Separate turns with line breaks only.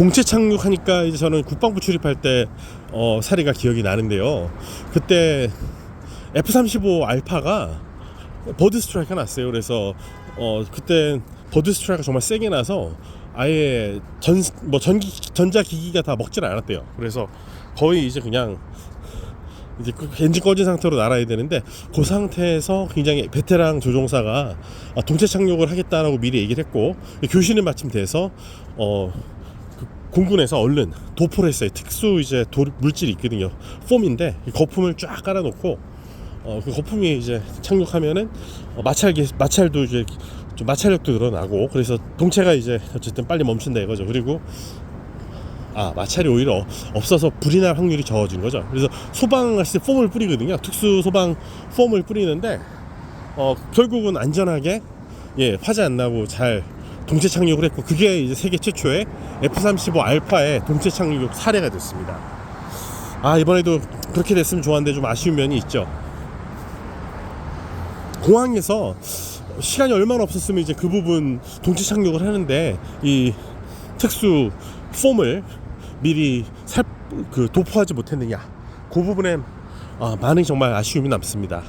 동체 착륙하니까 이제 저는 국방부 출입할 때 어, 사례가 기억이 나는데요. 그때 F-35 알파가 버드 스트라이크가 났어요. 그래서 어, 그때 버드 스트라이크가 정말 세게 나서 아예 전 뭐 전기 전자 기기가 다 먹질 않았대요. 그래서 거의 이제 그냥 이제 그 엔진 꺼진 상태로 날아야 되는데 그 상태에서 굉장히 베테랑 조종사가 아, 동체 착륙을 하겠다라고 미리 얘기를 했고 교신은 마침 돼서 어그 공군에서 얼른 도포를 했어요. 특수 이제 도, 물질이 있거든요. 폼인데 이 거품을 쫙 깔아놓고 어, 그 거품이 이제 착륙하면은 어, 마찰기 마찰도 이제 좀 마찰력도 늘어나고 그래서 동체가 이제 어쨌든 빨리 멈춘다 이거죠. 그리고 아 마찰이 오히려 없어서 불이 날 확률이 적어진 거죠. 그래서 소방할 때 폼을 뿌리거든요. 특수 소방 폼을 뿌리는데 어 결국은 안전하게 예 화재 안 나고 잘 동체 착륙을 했고 그게 이제 세계 최초의 F-35 알파의 동체 착륙 사례가 됐습니다. 아 이번에도 그렇게 됐으면 좋았는데 좀 아쉬운 면이 있죠. 공항에서 시간이 얼마나 없었으면 이제 그 부분 동체 착륙을 하는데 이 특수 폼을 미리 살, 그 도포하지 못했느냐 그 부분에 아, 많은 정말 아쉬움이 남습니다.